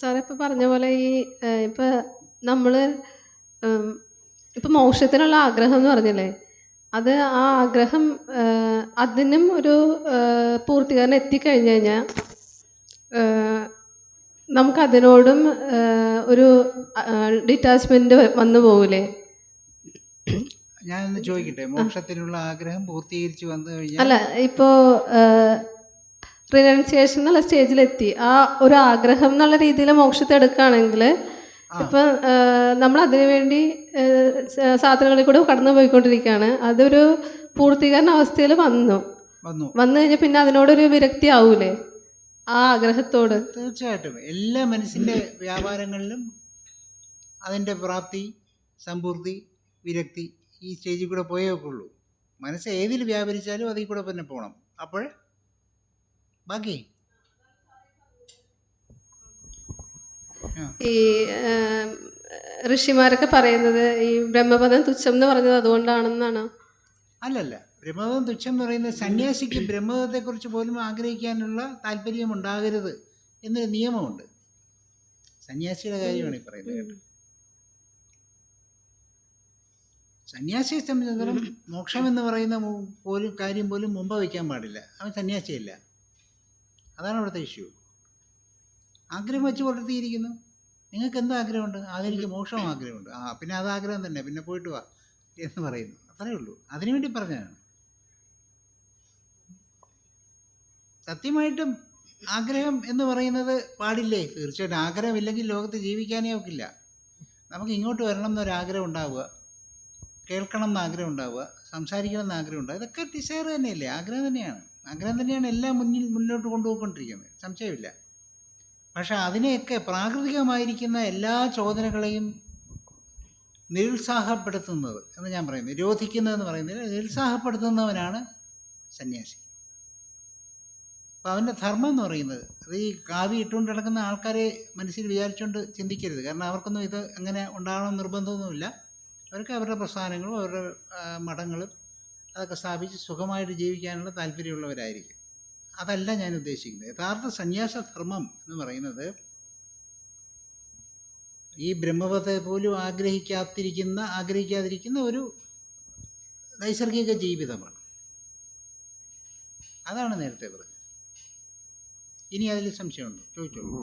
സാറേ ഇപ്പൊ പറഞ്ഞ പോലെ ഈ ഇപ്പം നമ്മൾ ഇപ്പം മോക്ഷത്തിനുള്ള ആഗ്രഹം എന്ന് പറഞ്ഞില്ലേ അത് ആ ആഗ്രഹം അതിനും ഒരു പൂർത്തീകരണം എത്തിക്കഴിഞ്ഞു കഴിഞ്ഞാൽ നമുക്കതിനോടും ഒരു ഡിറ്റാച്ച്മെന്റ് വന്നു പോകില്ലേ ഞാനൊന്ന് ചോദിക്കട്ടെ മോക്ഷത്തിനുള്ള ആഗ്രഹം പൂർത്തീകരിച്ച് വന്നു കഴിഞ്ഞാൽ അല്ല ഇപ്പോ റിനൗൺസിയേഷൻ എന്നുള്ള സ്റ്റേജിലെത്തി ആ ഒരു ആഗ്രഹം എന്നുള്ള രീതിയിൽ മോക്ഷത്തെ എടുക്കുകയാണെങ്കിൽ ഇപ്പം നമ്മൾ അതിനുവേണ്ടി സാധനങ്ങളിൽ കൂടെ കടന്നു പോയിക്കൊണ്ടിരിക്കുകയാണ് അതൊരു പൂർത്തീകരണ അവസ്ഥയിൽ വന്നു. വന്നു. വന്നു കഴിഞ്ഞാൽ പിന്നെ അതിനോടൊരു വിരക്തി ആവൂലേ? ആ ആഗ്രഹത്തോട്. തീർച്ചയായിട്ടും. എല്ലാ മനസ്സിന്റെ വ്യാപാരങ്ങളിലും അതിന്റെ പ്രാപ്തി സമ്പൂർത്തി വിരക്തി ഈ സ്റ്റേജിൽ കൂടെ പോയേ ഒക്കുള്ളൂ. മനസ്സ് ഏതിൽ വ്യാപരിച്ചാലും അതിൽ കൂടെ തന്നെ പോകണം അപ്പോൾ ബാക്കി ഈ ഋഷിമാരൊക്കെ പറയുന്നത് ഈ ബ്രഹ്മപദം തുച്ഛം എന്ന് പറഞ്ഞത് അതുകൊണ്ടാണെന്നാണ്? അല്ലല്ല. ബ്രഹ്മപദം തുച്ഛം എന്ന് പറയുന്നത് സന്യാസിക്ക് ബ്രഹ്മപദത്തെക്കുറിച്ച് പോലും ആഗ്രഹിക്കാനുള്ള താല്പര്യം ഉണ്ടാകരുത് എന്നൊരു നിയമമുണ്ട്. സന്യാസിയുടെ കാര്യമാണ് ഈ പറയുന്നത് കേട്ടോ സന്യാസിയെ സംബന്ധിച്ചിടത്തോളം മോക്ഷം എന്ന് പറയുന്ന പോലും കാര്യം പോലും മുമ്പ് വയ്ക്കാൻ പാടില്ല. അവൻ സന്യാസിയല്ല. അതാണ് അവിടുത്തെ ഇഷ്യൂ ആഗ്രഹം വെച്ച് പുലർത്തിയിരിക്കുന്നു. നിങ്ങൾക്ക് എന്തോ ആഗ്രഹമുണ്ട്? അതെനിക്ക് മോക്ഷം ആഗ്രഹമുണ്ട്. ആ പിന്നെ അത് ആഗ്രഹം തന്നെ. പിന്നെ പോയിട്ട് വാ എന്ന് പറയുന്നു. അത്രേ ഉള്ളൂ. അതിനു വേണ്ടി പറഞ്ഞതാണ്. സത്യമായിട്ടും ആഗ്രഹം എന്ന് പറയുന്നത് പാടില്ലേ? തീർച്ചയായിട്ടും ആഗ്രഹമില്ലെങ്കിൽ ലോകത്ത് ജീവിക്കാനേ ഒക്കില്ല. നമുക്ക് ഇങ്ങോട്ട് വരണം എന്നൊരാഗ്രഹം ഉണ്ടാവുക. കേൾക്കണം എന്ന് ആഗ്രഹം ഉണ്ടാവുക. സംസാരിക്കണം എന്ന് ആഗ്രഹം ഉണ്ടാവുക. ഇതൊക്കെ ഡിസയർ തന്നെയല്ലേ? ആഗ്രഹം തന്നെയാണ്. ആഗ്രഹം തന്നെയാണ് എല്ലാം മുന്നിൽ മുന്നോട്ട് കൊണ്ടുപോയിക്കൊണ്ടിരിക്കുന്നത്. സംശയമില്ല. പക്ഷെ അതിനെയൊക്കെ പ്രാകൃതികമായിരിക്കുന്ന എല്ലാ ചോദനകളെയും നിരുത്സാഹപ്പെടുത്തുന്നത് എന്ന് ഞാൻ പറയുന്നത് നിരോധിക്കുന്നതെന്ന് പറയുന്നത് നിരുത്സാഹപ്പെടുത്തുന്നവനാണ് സന്യാസി. അപ്പോൾ അവന്റെ ധർമ്മം എന്ന് പറയുന്നത് അത് ഈ കാവി ഇട്ടുകൊണ്ട് നടക്കുന്ന ആൾക്കാരെ മനസ്സിൽ വിചാരിച്ചുകൊണ്ട് ചിന്തിക്കരുത്. കാരണം അവർക്കൊന്നും ഇത് അങ്ങനെ ഉണ്ടാകണം നിർബന്ധമൊന്നുമില്ല. അവർക്ക് അവരുടെ പ്രസ്ഥാനങ്ങളും അവരുടെ മഠങ്ങളും അതൊക്കെ സ്ഥാപിച്ച് സുഖമായിട്ട് ജീവിക്കാനുള്ള താല്പര്യമുള്ളവരായിരിക്കും. അതല്ല ഞാൻ ഉദ്ദേശിക്കുന്നത്. യഥാർത്ഥ സന്യാസധർമ്മം എന്ന് പറയുന്നത് ഈ ബ്രഹ്മപഥത്തെ പോലും ആഗ്രഹിക്കാത്തിരിക്കുന്ന ആഗ്രഹിക്കാതിരിക്കുന്ന ഒരു നൈസർഗിക ജീവിതമാണ്. അതാണ് നേരത്തെ പറഞ്ഞത്. ഇനി അതിൽ സംശയമുണ്ടോ? ചോദിച്ചോളൂ.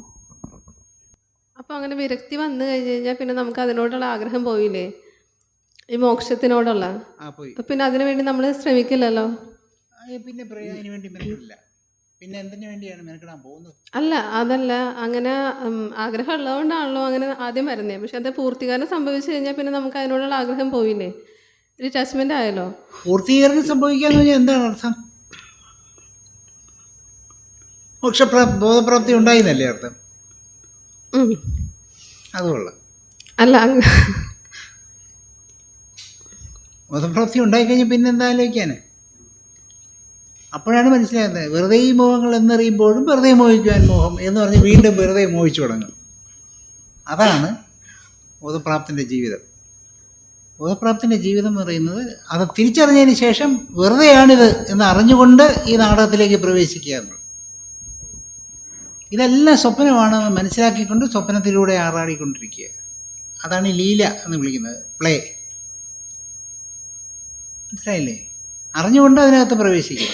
അപ്പോൾ അങ്ങനെ വിരക്തി വന്നു കഴിഞ്ഞു കഴിഞ്ഞാൽ പിന്നെ നമുക്ക് അതിനോടുള്ള ആഗ്രഹം പോയില്ലേ? ഈ മോക്ഷത്തിനോടുള്ള. ആ പോയി. അപ്പൊ പിന്നെ അതിനു വേണ്ടി നമ്മൾ ശ്രമിക്കില്ലല്ലോ? ആ, പിന്നെ പറയാൻ അതിന് വേണ്ടി മെനക്കില്ല പിന്നെ എന്തിനു വേണ്ടിയാണ് മെനക്കിടാൻ പോകുന്നത്? അല്ല അതല്ല അങ്ങനെ ഉം, ആഗ്രഹം ഉള്ളതുകൊണ്ടാണല്ലോ അങ്ങനെ ആദ്യം വരുന്നത് പക്ഷെ അത് പൂർത്തീകരണം സംഭവിച്ചു കഴിഞ്ഞാൽ പിന്നെ നമുക്ക് അതിനോടുള്ള ആഗ്രഹം പോയില്ലേ? ഡിറ്റാച്ച്മെന്റ് ആയല്ലോ. പൂർത്തീകരണം സംഭവിക്കാന്ന് പറഞ്ഞാൽ എന്താണ് അർത്ഥം? മോക്ഷപ്രാ ബോധപ്രാപ്തി ഉണ്ടായിന്നല്ലേ അർത്ഥം? ഉം. അതുകൊള്ളാം അല്ല അങ്ങ് ബോധപ്രാപ്തി ഉണ്ടായിക്കഴിഞ്ഞാൽ പിന്നെ എന്താ ആലോചിക്കാൻ അപ്പോഴാണ് മനസ്സിലാകുന്നത്. വെറുതെ ഈ മോഹങ്ങൾ എന്നറിയുമ്പോഴും വെറുതെ മോഹിക്കുവാൻ മോഹം എന്ന് പറഞ്ഞ് വീണ്ടും വെറുതെ മോഹിച്ചു തുടങ്ങും. അതാണ് ബോധപ്രാപ്തിന്റെ ജീവിതം. ബോധപ്രാപ്തിന്റെ ജീവിതം എന്ന് പറയുന്നത് അത് തിരിച്ചറിഞ്ഞതിന് ശേഷം വെറുതെയാണിത് എന്ന് അറിഞ്ഞുകൊണ്ട് ഈ നാടകത്തിലേക്ക് പ്രവേശിക്കുക എന്നുള്ളത്. ഇതെല്ലാം സ്വപ്നമാണെന്ന് മനസ്സിലാക്കിക്കൊണ്ട് സ്വപ്നത്തിലൂടെ ആറാടിക്കൊണ്ടിരിക്കുക. അതാണ് ലീല എന്ന് വിളിക്കുന്നത്. പ്ലേ. മനസ്സിലായില്ലേ? അറിഞ്ഞുകൊണ്ട് അതിനകത്ത് പ്രവേശിക്കുക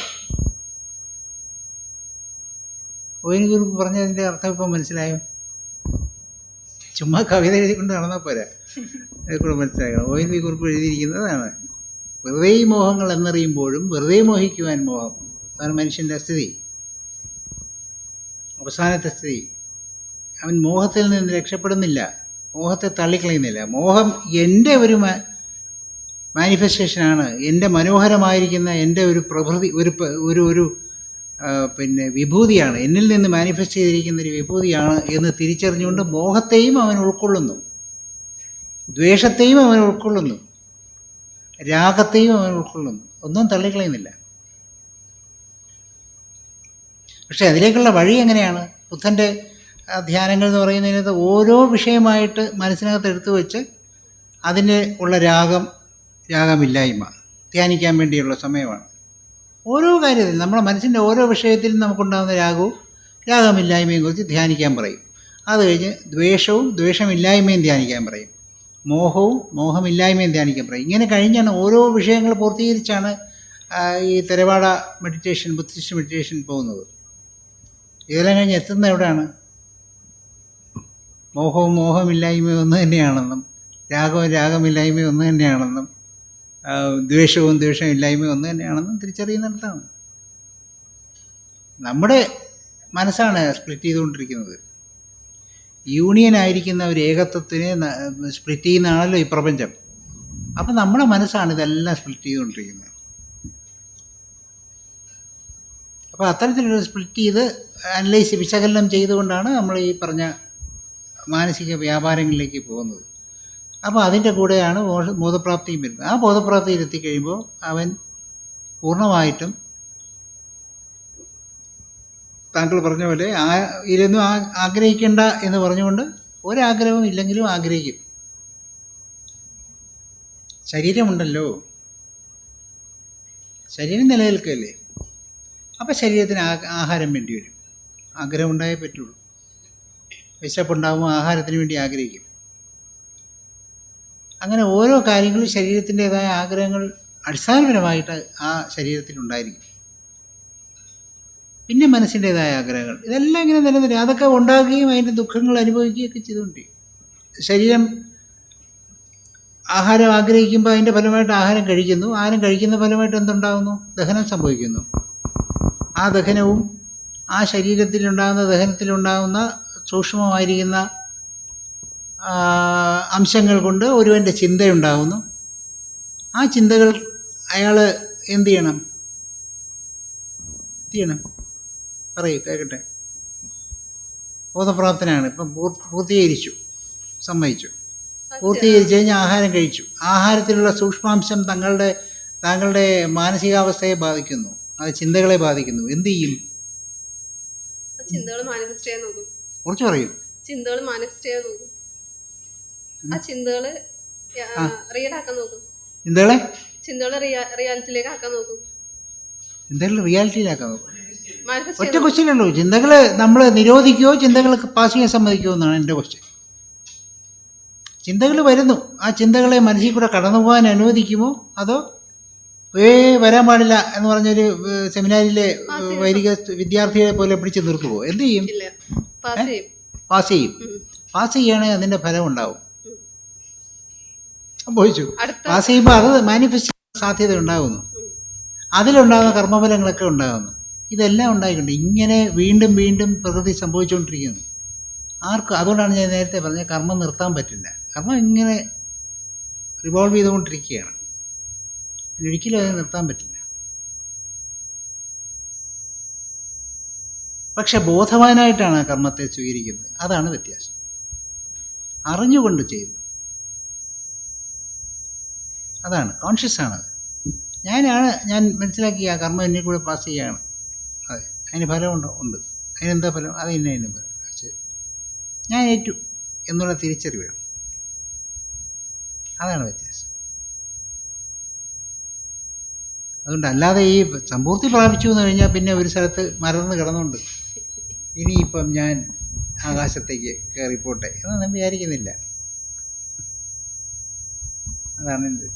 ഓയിൻ ഗുരു പറഞ്ഞതിന്റെ അർത്ഥം ഇപ്പം മനസ്സിലായോ? ചുമ്മാ കവിത എഴുതിക്കൊണ്ട് നടന്നാൽ പോരാ. കൂടെ മനസ്സിലാക്കണം. ഓയിൻ വി കുറിപ്പ് എഴുതിയിരിക്കുന്നതാണ് വെറുതെ മോഹങ്ങൾ എന്നറിയുമ്പോഴും വെറുതെ മോഹിക്കുവാൻ മോഹം. അതാണ് മനുഷ്യന്റെ സ്ഥിതി. അവസാനത്തെ സ്ഥിതി. അവൻ മോഹത്തിൽ നിന്ന് രക്ഷപ്പെടുന്നില്ല. മോഹത്തെ തള്ളിക്കളയുന്നില്ല. മോഹം എന്റെ ഒരു മാനിഫെസ്റ്റേഷനാണ് എന്റെ മനോഹരമായിരിക്കുന്ന എന്റെ ഒരു പ്രകൃതി ഒരു ഒരു ഒരു പിന്നെ വിഭൂതിയാണ്. എന്നിൽ നിന്ന് മാനിഫെസ്റ്റ് ചെയ്തിരിക്കുന്ന ഒരു വിഭൂതിയാണ് എന്ന് തിരിച്ചറിഞ്ഞുകൊണ്ട് മോഹത്തെയും അവൻ ഉൾക്കൊള്ളുന്നു. ദ്വേഷത്തെയും അവൻ ഉൾക്കൊള്ളുന്നു. രാഗത്തെയും അവൻ ഉൾക്കൊള്ളുന്നു. ഒന്നും തള്ളിക്കളയുന്നില്ല. പക്ഷേ അതിലേക്കുള്ള വഴി എങ്ങനെയാണ്? ബുദ്ധന്റെ ധ്യാനങ്ങൾ എന്ന് പറയുന്നതിനകത്ത് ഓരോ വിഷയമായിട്ട് മനസ്സിനകത്ത് എടുത്തു വെച്ച് അതിന് ഉള്ള രാഗം രാഗമില്ലായ്മ ധ്യാനിക്കാൻ വേണ്ടിയുള്ള സമയമാണ്. ഓരോ കാര്യത്തിലും നമ്മുടെ മനസ്സിന്റെ ഓരോ വിഷയത്തിലും നമുക്കുണ്ടാകുന്ന രാഗവും രാഗമില്ലായ്മയും കുറിച്ച് ധ്യാനിക്കാൻ പറയും. അത് കഴിഞ്ഞ് ദ്വേഷവും ദ്വേഷമില്ലായ്മയും ധ്യാനിക്കാൻ പറയും. മോഹവും മോഹമില്ലായ്മയും ധ്യാനിക്കാൻ പറയും. ഇങ്ങനെ കഴിഞ്ഞാണ് ഓരോ വിഷയങ്ങൾ പൂർത്തീകരിച്ചാണ് ഈ തെരവാട മെഡിറ്റേഷൻ ബുദ്ധിസ്റ്റ് മെഡിറ്റേഷൻ പോകുന്നത്. ഇതെല്ലാം കഴിഞ്ഞ് എത്തുന്നത് എവിടെയാണ്? മോഹവും മോഹമില്ലായ്മയും ഒന്ന് തന്നെയാണെന്നും രാഗവും രാഗമില്ലായ്മയും ഒന്ന് തന്നെയാണെന്നും ദ്വേഷവും ദ്വേഷമില്ലായ്മയും ഒന്ന് തന്നെയാണെന്നും തിരിച്ചറിയുന്നിടത്താണ് നമ്മുടെ മനസ്സാണ് സ്പ്ലിറ്റ് ചെയ്തുകൊണ്ടിരിക്കുന്നത്. യൂണിയൻ ആയിരിക്കുന്ന ഒരു ഏകത്വത്തിനെ സ്പ്ലിറ്റ് ചെയ്യുന്നതാണല്ലോ ഈ പ്രപഞ്ചം? അപ്പം നമ്മുടെ മനസ്സാണ് ഇതെല്ലാം സ്പ്ലിറ്റ് ചെയ്തുകൊണ്ടിരിക്കുന്നത്. അപ്പോൾ അത്തരത്തിലൊരു സ്പ്ലിറ്റ് ചെയ്ത് അനലൈസ് വിശകലനം ചെയ്തുകൊണ്ടാണ് നമ്മൾ ഈ പറഞ്ഞ മാനസിക വ്യാപാരങ്ങളിലേക്ക് പോകുന്നത്. അപ്പോൾ അതിന്റെ കൂടെയാണ് ബോധ- ബോധപ്രാപ്തിയും വരുന്നത്. ആ ബോധപ്രാപ്തിയിൽ എത്തിക്കഴിയുമ്പോൾ അവൻ പൂർണമായിട്ടും താങ്കൾ പറഞ്ഞ പോലെ ആ ഇതൊന്നും ആഗ്രഹിക്കേണ്ട എന്ന് പറഞ്ഞുകൊണ്ട് ഒരാഗ്രഹവും ഇല്ലെങ്കിലും ആഗ്രഹിക്കും. ശരീരമുണ്ടല്ലോ. ശരീരം നിലനിൽക്കല്ലേ? അപ്പോൾ ശരീരത്തിന് ആഹാരം വേണ്ടി വരും. ആഗ്രഹം ഉണ്ടായേ പറ്റുള്ളൂ. വിശപ്പുണ്ടാകുമ്പോൾ ആഹാരത്തിന് വേണ്ടി ആഗ്രഹിക്കും. അങ്ങനെ ഓരോ കാര്യങ്ങളും ശരീരത്തിന്റെതായ ആഗ്രഹങ്ങൾ അടിസ്ഥാനപരമായിട്ട് ആ ശരീരത്തിനുണ്ടായിരിക്കും പിന്നെ മനസ്സിന്റെതായ ആഗ്രഹങ്ങൾ. ഇതെല്ലാം ഇങ്ങനെ നിലനിൽക്കും. അതൊക്കെ ഉണ്ടാകുകയും അതിന്റെ ദുഃഖങ്ങൾ അനുഭവിക്കുകയൊക്കെ ചെയ്തുകൊണ്ട് ശരീരം ആഹാരം ആഗ്രഹിക്കുമ്പോൾ അതിന്റെ ഫലമായിട്ട് ആഹാരം കഴിക്കുന്നു. ആഹാരം കഴിക്കുന്ന ഫലമായിട്ട് എന്തുണ്ടാകുന്നു? ദഹനം സംഭവിക്കുന്നു. ആ ദഹനവും ആ ശരീരത്തിലുണ്ടാകുന്ന ദഹനത്തിലുണ്ടാകുന്ന സൂക്ഷ്മമായിരിക്കുന്ന അംശങ്ങൾ കൊണ്ട് ഒരുവന്റെ ചിന്തയുണ്ടാകുന്നു ആ ചിന്തകൾ അയാൾ എന്തു ചെയ്യണം? എന്തു ചെയ്യണം? പറയൂ കേൾക്കട്ടെ ബോധപ്രാപ്തനാണ്. ഇപ്പം പൂർ- പൂർത്തീകരിച്ചു. സമ്മതിച്ചു. പൂർത്തീകരിച്ചു കഴിഞ്ഞാൽ ആഹാരം കഴിച്ചു. ആഹാരത്തിലുള്ള സൂക്ഷ്മാംശം തങ്ങളുടെ താങ്കളുടെ മാനസികാവസ്ഥയെ ബാധിക്കുന്നു. അത് ചിന്തകളെ ബാധിക്കുന്നു. എന്ത് ചെയ്യും? കുറച്ച് പറയൂ. ചിന്തകൾ മാനിഫെസ്റ്റ് ചെയ്യാൻ നോക്കും ആ ചിന്തകൾ റിയൽ ആക്കാൻ നോക്കും. ചിന്തകളെ ചിന്തകൾ റിയാലിറ്റിയിലേക്ക് ആക്കാൻ നോക്കും റിയാലിറ്റിയിലാക്കാൻ നോക്കും. ഒറ്റ ക്വസ്റ്റ്യൻ ഉള്ളൂ. ചിന്തകൾ നമ്മൾ നിരോധിക്കുകയോ ചിന്തകൾ പാസ് ചെയ്യാൻ സമ്മതിക്കുമോ എന്നാണ് എന്റെ ക്വസ്റ്റ്യൻ ചിന്തകൾ വരുന്നു. ആ ചിന്തകളെ മനസ്സിൽ കൂടെ കടന്നു പോകാൻ അനുവദിക്കുമോ? അതോ ഏ വരാൻ പാടില്ല എന്ന് പറഞ്ഞൊരു സെമിനാരിലെ വൈദിക വിദ്യാർത്ഥിയെ പോലെ പിടിച്ച് നിർത്തുമോ എന്ത് ചെയ്യും? പാസ് ചെയ്യും. പാസ് ചെയ്യും. പാസ് ചെയ്യുകയാണെങ്കിൽ അതിന്റെ ഫലം ഉണ്ടാവും. സംഭവിച്ചു പാസ് ചെയ്യുമ്പോൾ അത് മാനിഫെസ്റ്റ് സാധ്യത ഉണ്ടാകുന്നു. അതിലുണ്ടാകുന്ന കർമ്മഫലങ്ങളൊക്കെ ഉണ്ടാകുന്നു. ഇതെല്ലാം ഉണ്ടായിട്ടുണ്ട്. ഇങ്ങനെ വീണ്ടും വീണ്ടും പ്രകൃതി സംഭവിച്ചുകൊണ്ടിരിക്കുന്നു. ആർക്കും അതുകൊണ്ടാണ് ഞാൻ നേരത്തെ പറഞ്ഞത് കർമ്മം നിർത്താൻ പറ്റില്ല. കർമ്മം ഇങ്ങനെ റിവോൾവ് ചെയ്തുകൊണ്ടിരിക്കുകയാണ്. ഒരിക്കലും അത് നിർത്താൻ പറ്റില്ല. പക്ഷെ ബോധവാനായിട്ടാണ് ആ കർമ്മത്തെ സ്വീകരിക്കുന്നത്. അതാണ് വ്യത്യാസം. അറിഞ്ഞുകൊണ്ട് ചെയ്യുന്നു. അതാണ് കോൺഷ്യസ് ആണത് ഞാനാണ് ഞാൻ മനസ്സിലാക്കിയ ആ കർമ്മം എന്നെ കൂടെ പാസ് ചെയ്യുകയാണ് അതെ അതിന് ഫലമുണ്ടോ ഉണ്ട്. അതിനെന്താ ഫലം? അത് ഇന്ന അതിന് ഫലം. ശരി. ഞാൻ ഏറ്റു എന്നുള്ള തിരിച്ചറിവാണ് അതാണ് വ്യത്യാസം. അതുകൊണ്ട് അല്ലാതെ ഈ സമ്പൂർത്തി പ്രാപിച്ചു എന്ന് കഴിഞ്ഞാൽ പിന്നെ ഒരു സ്ഥലത്ത് മറന്ന് കിടന്നുണ്ട്. ഇനിയിപ്പം ഞാൻ ആകാശത്തേക്ക് കയറിപ്പോട്ടെ എന്നൊന്നും വിചാരിക്കുന്നില്ല. അതാണ് എന്റെ